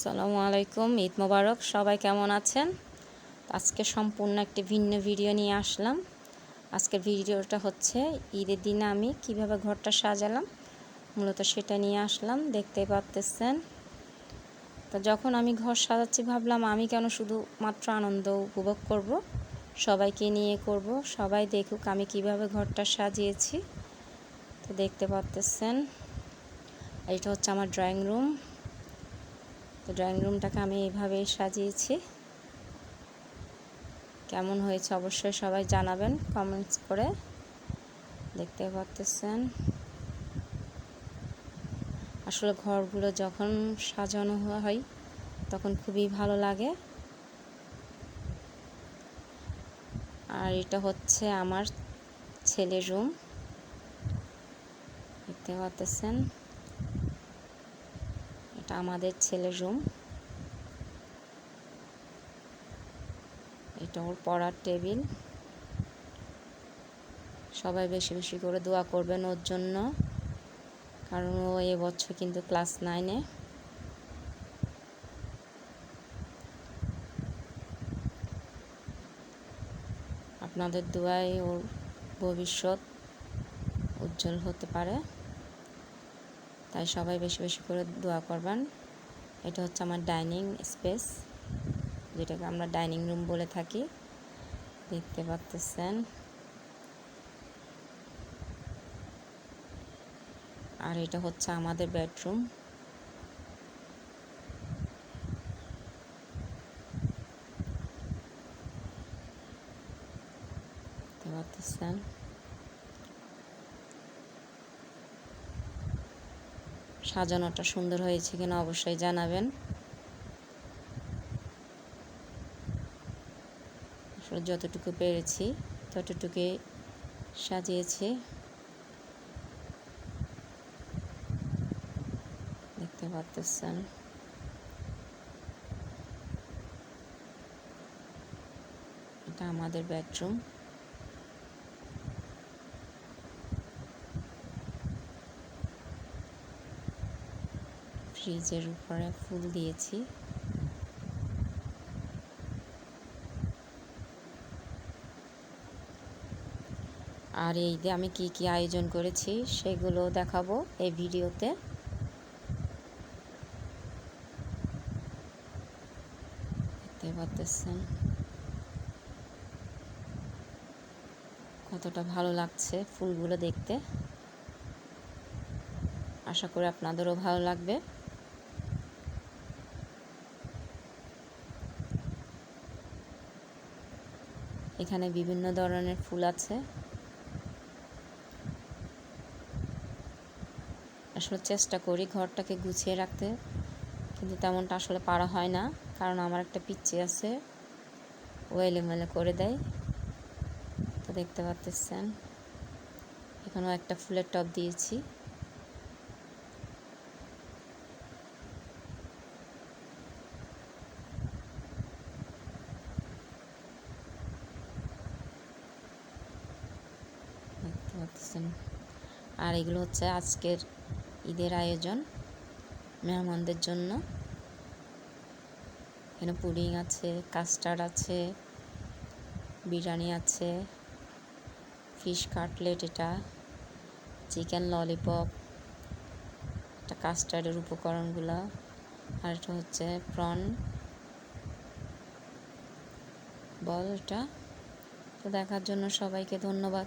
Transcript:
আসসালামু আলাইকুম, ঈদ মোবারক। সবাই কেমন আছেন? আজকে সম্পূর্ণ একটি ভিন্ন ভিডিও নিয়ে আসলাম। আজকের ভিডিওটা হচ্ছে ঈদের দিনে আমি কীভাবে ঘরটা সাজালাম, মূলত সেটা নিয়ে আসলাম। দেখতে পাচ্তেছেন তো যখন আমি ঘর সাজাচ্ছি, ভাবলাম আমি কেন শুধু মাত্র আনন্দ উপভোগ করব, সবাইকে নিয়ে করব, সবাই দেখুক আমি কীভাবে ঘরটা সাজিয়েছি। তো দেখতে পাচ্তেছেন এটা হচ্ছে আমার ড্রয়িং রুম। তো ড্রয়িং রুমটাকে আমি এইভাবেই সাজিয়েছি। কেমন হয়েছে অবশ্যই সবাই জানাবেন কমেন্টস করে। দেখতে পাচ্তেছেন আসলে ঘরগুলো যখন সাজানো হয়, তখন খুবই ভালো লাগে। আর এটা হচ্ছে আমার ছেলের রুম দেখতে পাচ্তেছেন এটা আমাদের ছেলের রুম এটা ওর পড়ার টেবিল সবাই বেশি বেশি করে দোয়া করবেন ওর জন্য, কারণ ও এবছর কিন্তু ক্লাস নাইনে আপনাদের দোয়ায় ওর ভবিষ্যৎ উজ্জ্বল হতে পারে। তাই সবাই বেশি বেশি করে দোয়া করবেন। এটা হচ্ছে আমার ডাইনিং স্পেস, যেটাকে আমরা ডাইনিং রুম বলে থাকি। দেখতে পাচ্তেছেন আর এটা হচ্ছে আমাদের বেডরুম। দেখতে পাচ্তেছেন সাজানোটা সুন্দর হয়েছে কিনা অবশ্যই জানাবেন। যতটুকু পেরেছি, ততটুকুই সাজিয়েছি। দেখতে পাচ্তেছেন এটা আমাদের বেডরুম ফ্রিজের উপরে ফুল দিয়েছি। আর এই যে আমি কি কি আয়োজন করেছি সেগুলো দেখাবো এই ভিডিওতে। দেখতে কতটা ভালো লাগছে ফুলগুলো দেখতে। আশা করি আপনাদেরও ভালো লাগবে। এখানে বিভিন্ন ধরনের ফুল আছে। আসলে চেষ্টা করি ঘরটাকে গুছিয়ে রাখতে, কিন্তু তেমনটা আসলে পারা হয় না, কারণ আমার একটা পিচ্ছি আছে, ও এলোমেলো করে দেয়। তো দেখতে পাচ্ছেন এখানেও একটা ফুলের টব দিয়েছি। পাচ্ছেন আর এগুলো হচ্ছে আজকের ঈদের আয়োজন মেহমানদের জন্য। এখানে পুডিং আছে, কাস্টার্ড আছে, বিরিয়ানি আছে, ফিশ কাটলেট এটা, চিকেন ললিপপ এটা কাস্টার্ডের উপকরণগুলো, আর এটা হচ্ছে প্রন বল এটা। তো দেখার জন্য সবাইকে ধন্যবাদ।